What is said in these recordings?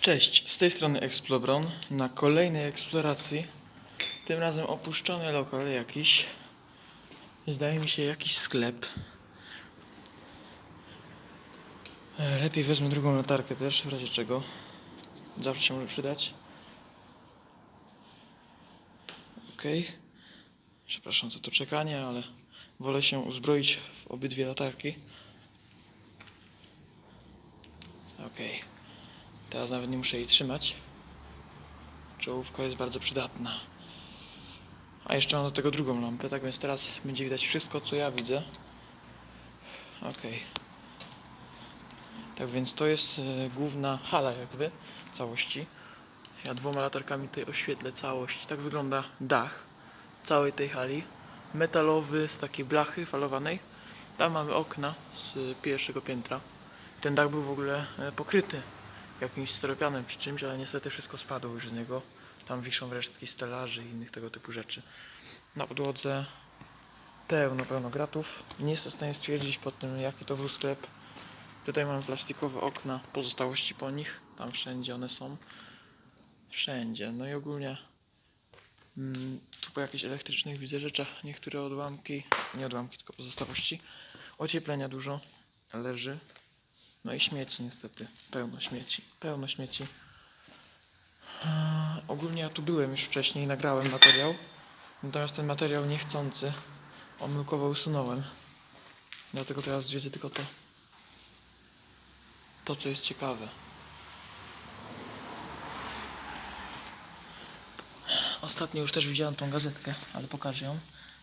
Cześć, z tej strony Explobron na kolejnej eksploracji. Tym razem opuszczony lokal jakiś. Zdaje mi się jakiś sklep. E, Lepiej wezmę drugą latarkę też, w razie czego. Zawsze się może przydać. Okej. Przepraszam za to czekanie, ale wolę się uzbroić w obydwie latarki. Okej. Teraz nawet nie muszę jej trzymać. Czołówka jest bardzo przydatna. A jeszcze mam do tego drugą lampę, tak więc teraz będzie widać wszystko, co ja widzę. Okej. Tak więc to jest e, główna hala jakby całości. Ja dwoma latarkami tutaj oświetlę całość. Tak wygląda dach całej tej hali. Metalowy z takiej blachy falowanej. Tam mamy okna z pierwszego piętra. Ten dach był w ogóle e, pokryty jakimś steropianem czy czymś, ale niestety wszystko spadło już z niego. Tam wiszą resztki stelaży i innych tego typu rzeczy. Na podłodze pełno, pełno gratów. Nie jestem w stanie stwierdzić po tym, jaki to był sklep. Tutaj mamy plastikowe okna, pozostałości po nich. Tam wszędzie one są. Wszędzie. No i ogólnie mm, tu po jakichś elektrycznych widzę rzeczach niektóre odłamki, nie odłamki, tylko pozostałości. Ocieplenia dużo leży. No i śmieci niestety. Pełno śmieci. Pełno śmieci. Eee, Ogólnie ja tu byłem już wcześniej, nagrałem materiał. Natomiast ten materiał niechcący omyłkowo usunąłem. Dlatego teraz zwiedzę tylko to. To, co jest ciekawe. Ostatnio już też widziałem tą gazetkę, ale pokażę ją.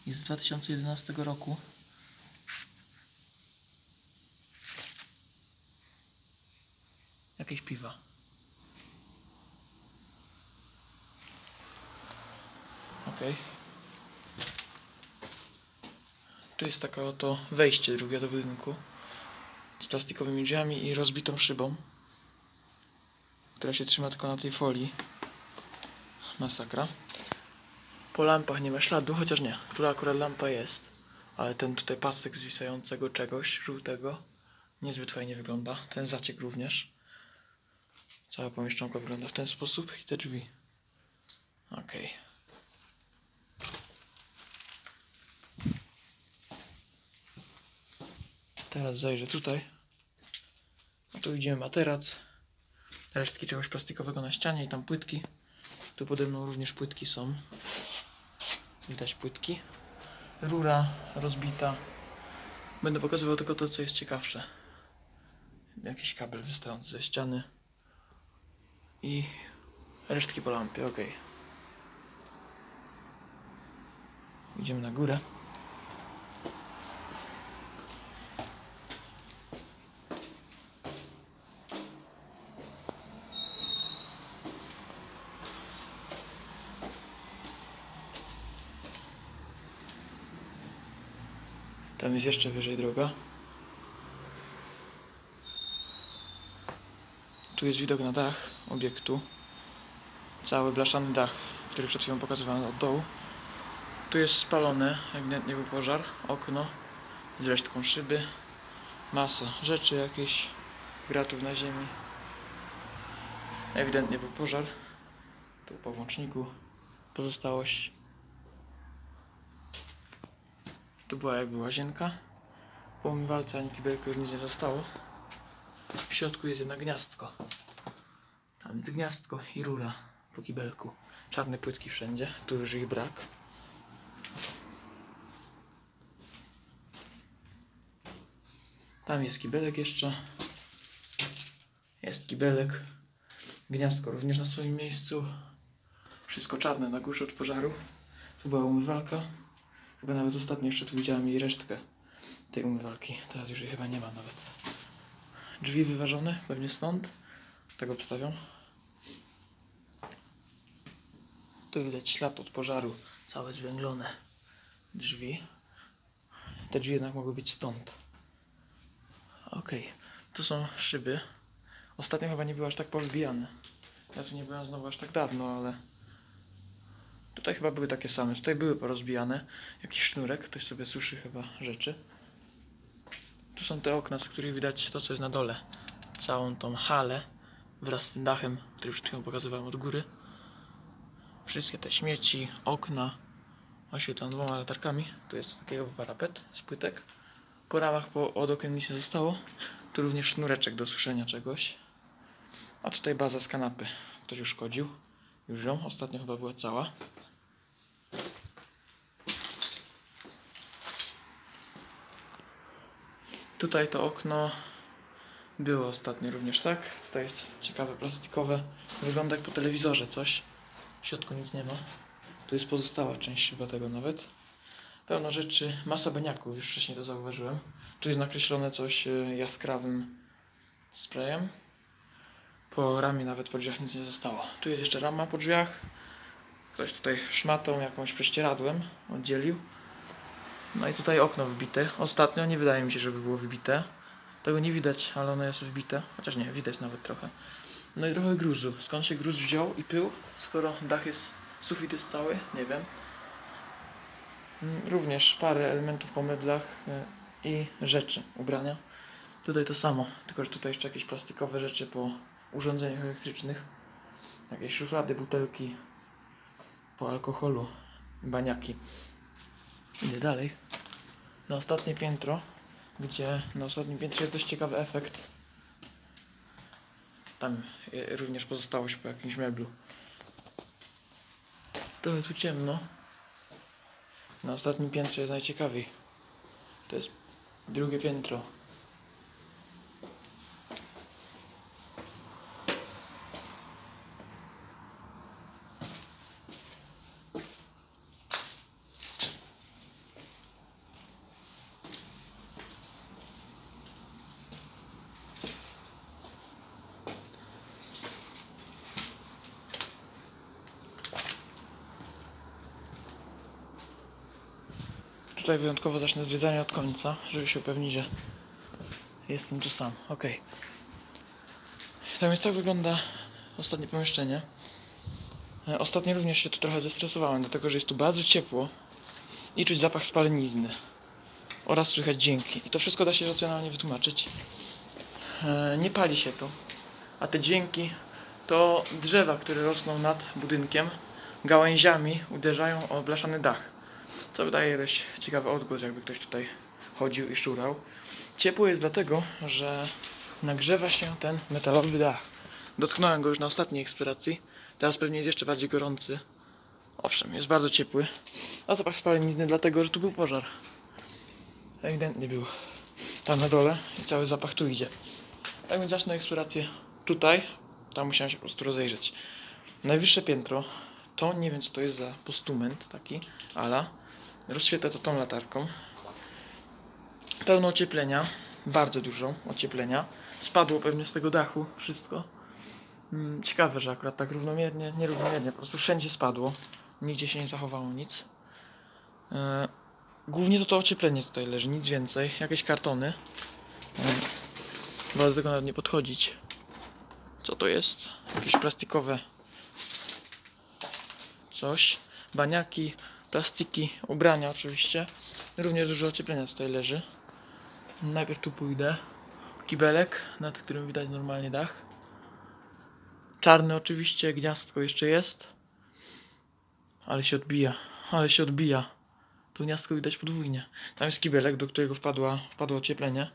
Jest z 2011 roku. Jakieś piwa. Okej. Tu jest taka oto wejście drugie do budynku. Z plastikowymi drzwiami i rozbitą szybą. Która się trzyma tylko na tej folii. Masakra. Po lampach nie ma śladu, chociaż nie. Która akurat lampa jest. Ale ten tutaj pasek zwisającego czegoś żółtego niezbyt fajnie wygląda. Ten zaciek również. Cała pomieszczonka wygląda w ten sposób i te drzwi. Okej. Teraz zajrzę tutaj. A tu widzimy materac. Resztki czegoś plastikowego na ścianie i tam płytki. Tu pode mną również płytki są. Widać płytki. Rura rozbita. Będę pokazywał tylko to, co jest ciekawsze. Jakiś kabel wystający ze ściany. I resztki po lampie, ok. Idziemy na górę. Tam jest jeszcze wyżej droga. Tu jest widok na dach obiektu. Cały blaszany dach, który przed chwilą pokazywałem od dołu. Tu jest spalone, ewidentnie był pożar. Okno z resztką szyby. Masa rzeczy jakieś, gratów na ziemi. Ewidentnie był pożar. Tu po włączniku pozostałość. Tu była jakby łazienka. Po umywalce ani kibelku już nic nie zostało. W środku jest jednak gniazdko. Jest gniazdko i rura po kibelku. Czarne płytki wszędzie, tu już ich brak. Tam jest kibelek jeszcze. Jest kibelek. Gniazdko również na swoim miejscu. Wszystko czarne na górze od pożaru. Tu była umywalka. Chyba nawet ostatnio jeszcze tu widziałem jej resztkę tej umywalki. Teraz już jej chyba nie ma nawet. Drzwi wyważone, pewnie stąd. Tak obstawiam. Tu widać ślad od pożaru. Całe zwęglone drzwi. Te drzwi jednak mogły być stąd. Okej, tu są szyby. Ostatnio chyba nie były aż tak powybijane. Ja tu nie byłem znowu aż tak dawno, ale Tutaj chyba były takie same. Tutaj były porozbijane. Jakiś sznurek, ktoś sobie suszy chyba rzeczy. Tu są te okna, z których widać to, co jest na dole. Całą tą halę wraz z tym dachem, który już chwilą pokazywałem od góry. Wszystkie te śmieci, okna oświetlam dwoma latarkami. Tu jest takiego parapet z płytek. Po ramach po, od nie zostało. Tu również sznureczek do suszenia czegoś. A tutaj baza z kanapy. Ktoś już szkodził. Już ją. Ostatnio chyba była cała. Tutaj to okno było ostatnio również tak. Tutaj jest ciekawe plastikowe. Wygląda jak po telewizorze coś. W środku nic nie ma. Tu jest pozostała część chyba tego nawet. Pełno rzeczy, masa baniaków, już wcześniej to zauważyłem. Tu jest nakreślone coś e, jaskrawym sprayem. Po ramie nawet po drzwiach nic nie zostało. Tu jest jeszcze rama po drzwiach. Ktoś tutaj szmatą jakąś prześcieradłem oddzielił. No i tutaj okno wbite. Ostatnio nie wydaje mi się, żeby było wbite. Tego nie widać, ale ono jest wbite. Chociaż nie, widać nawet trochę. No i trochę gruzu. Skąd się gruz wziął i pył, skoro dach jest, sufit jest cały? Nie wiem. Mm, Również parę elementów po meblach y, i rzeczy, ubrania. Tutaj to samo, tylko że tutaj jeszcze jakieś plastikowe rzeczy po urządzeniach elektrycznych. Jakieś szuflady, butelki po alkoholu, baniaki. Idę dalej. Na ostatnie piętro, gdzie na ostatnim piętrze jest dość ciekawy efekt. Tam y, również pozostałość po jakimś meblu. Trochę tu ciemno. Na ostatnim piętrze jest najciekawiej. To jest drugie piętro. Tutaj wyjątkowo zacznę zwiedzanie od końca, żeby się upewnić, że jestem tu sam. Ok. Tam jest tak wygląda ostatnie pomieszczenie. E, Ostatnio również się tu trochę zestresowałem, dlatego że jest tu bardzo ciepło i czuć zapach spalenizny oraz słychać dźwięki. I to wszystko da się racjonalnie wytłumaczyć. E, Nie pali się tu, a te dźwięki to drzewa, które rosną nad budynkiem, gałęziami uderzają o blaszany dach. Co wydaje dość ciekawy odgłos, jakby ktoś tutaj chodził i szurał. Ciepło jest dlatego, że nagrzewa się ten metalowy dach. Dotknąłem go już na ostatniej eksploracji. Teraz pewnie jest jeszcze bardziej gorący. Owszem, jest bardzo ciepły. A zapach spalenizny dlatego, że tu był pożar. Ewidentnie był. Tam na dole i cały zapach tu idzie. Tak więc zacznę eksplorację tutaj. Tam musiałem się po prostu rozejrzeć. Najwyższe piętro to nie wiem co to jest za postument taki, ala. Rozświetlę to tą latarką. Pełno ocieplenia, bardzo dużo ocieplenia. Spadło pewnie z tego dachu wszystko. Mm, Ciekawe, że akurat tak równomiernie, nierównomiernie, po prostu wszędzie spadło. Nigdzie się nie zachowało nic. E, Głównie to to ocieplenie tutaj leży, nic więcej. Jakieś kartony. Mm, Wolę do tego nawet nie podchodzić. Co to jest? Jakieś plastikowe coś. Baniaki, plastiki, ubrania oczywiście. Również dużo ocieplenia tutaj leży. Najpierw tu pójdę. Kibelek, nad którym widać normalnie dach. Czarny oczywiście, gniazdko jeszcze jest. Ale się odbija, ale się odbija. Tu gniazdko widać podwójnie. Tam jest kibelek, do którego wpadła, wpadło ocieplenie.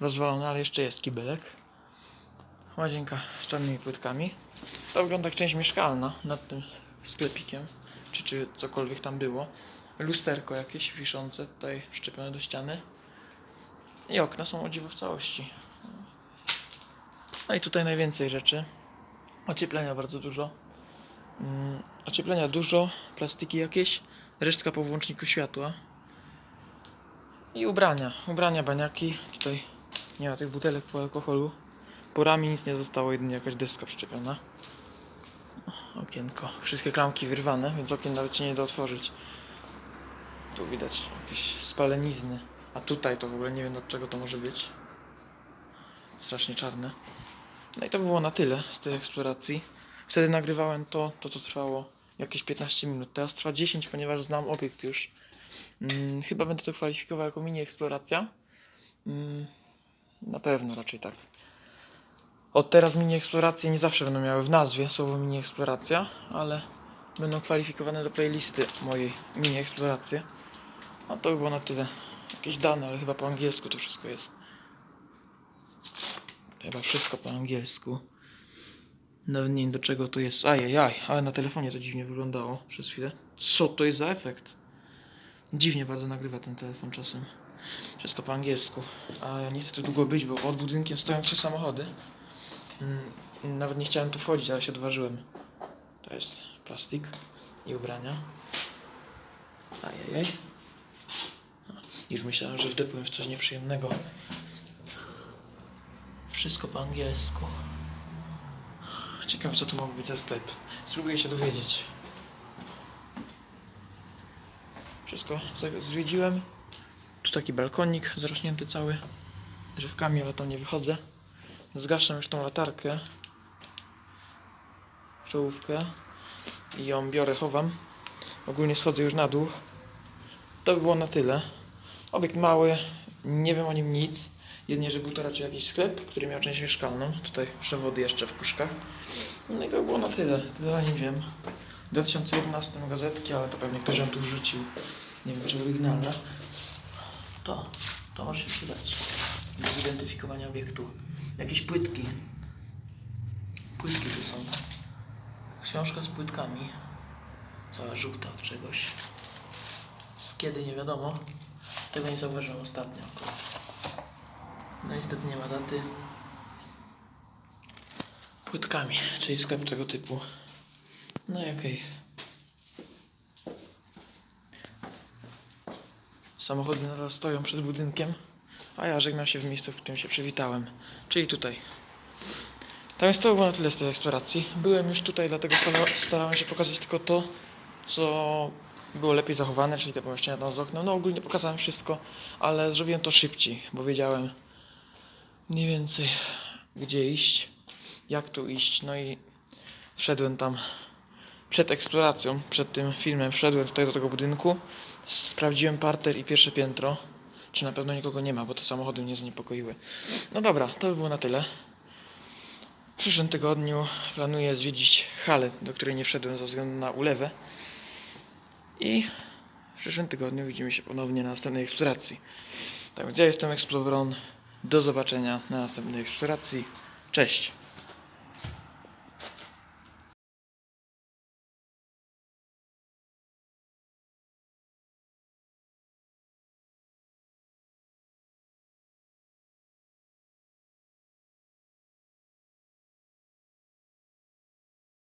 Rozwalone, ale jeszcze jest kibelek. Łazienka z czarnymi płytkami. To wygląda jak część mieszkalna nad tym sklepikiem, czy, czy cokolwiek tam było. Lusterko jakieś wiszące tutaj szczepione do ściany. I okna są o dziwo w całości. No i tutaj najwięcej rzeczy. Ocieplenia bardzo dużo. Mm, ocieplenia dużo, plastiki jakieś, resztka po włączniku światła. I ubrania, ubrania, baniaki. Tutaj nie ma tych butelek po alkoholu. Po rami nic nie zostało, jedynie jakaś deska przyczepiona. Okienko. Wszystkie klamki wyrwane, więc okien nawet się nie da otworzyć. Tu widać jakieś spalenizny. A tutaj to w ogóle nie wiem od czego to może być. Strasznie czarne. No i to było na tyle z tej eksploracji. Wtedy nagrywałem to, to to trwało jakieś 15 minut. Teraz trwa 10, ponieważ znam obiekt już. Mm, chyba będę to kwalifikował jako mini eksploracja. Mm, na pewno raczej tak. Od teraz mini eksploracje nie zawsze będą miały w nazwie słowo mini eksploracja, ale będą kwalifikowane do playlisty mojej mini eksploracje. A to by było na tyle. Jakieś dane, ale chyba po angielsku to wszystko jest. Chyba wszystko po angielsku. Nawet nie wiem do czego to jest. Ajajaj, ale na telefonie to dziwnie wyglądało przez chwilę. Co to jest za efekt? Dziwnie bardzo nagrywa ten telefon czasem. Wszystko po angielsku. A ja nie chcę tu długo być, bo pod budynkiem stoją trzy samochody. Mm, Nawet nie chciałem tu wchodzić, ale się odważyłem. To jest plastik i ubrania. Ajajaj. Już myślałem, że wdepłem w coś nieprzyjemnego. Wszystko po angielsku. Ciekawe, co to mógł być za sklep. Spróbuję się dowiedzieć. Wszystko zwiedziłem. Tu taki balkonik zarośnięty cały drzewkami, ale tam nie wychodzę. Zgaszam już tą latarkę. Czołówkę. I ją biorę, chowam. Ogólnie schodzę już na dół. To by było na tyle. Obiekt mały, nie wiem o nim nic. Jedynie, że był to raczej jakiś sklep, który miał część mieszkalną. Tutaj przewody jeszcze w puszkach. No i to by było na tyle. Tyle o nim wiem. W 2011 gazetki, ale to pewnie ktoś ją tu wrzucił. Nie wiem, czy oryginalne. To, to może się przydać. Do zidentyfikowania obiektu. Jakieś płytki. Płytki tu są. Książka z płytkami. Cała żółta od czegoś. Z kiedy nie wiadomo. Tego nie zauważyłem ostatnio. No niestety nie ma daty. Płytkami, czyli sklep tego typu. No i okej. Samochody nadal stoją przed budynkiem, a ja żegnam się w miejscu, w którym się przywitałem, czyli tutaj. Tak więc to było na tyle z tej eksploracji. Byłem już tutaj, dlatego stara- starałem się pokazać tylko to, co było lepiej zachowane, czyli te pomieszczenia tam z oknem. No ogólnie pokazałem wszystko, ale zrobiłem to szybciej, bo wiedziałem mniej więcej gdzie iść, jak tu iść, no i wszedłem tam przed eksploracją, przed tym filmem, wszedłem tutaj do tego budynku, sprawdziłem parter i pierwsze piętro, czy na pewno nikogo nie ma, bo te samochody mnie zaniepokoiły. No dobra, to by było na tyle. W przyszłym tygodniu planuję zwiedzić halę, do której nie wszedłem ze względu na ulewę. I w przyszłym tygodniu widzimy się ponownie na następnej eksploracji. Tak więc ja jestem Exploron. Do zobaczenia na następnej eksploracji. Cześć!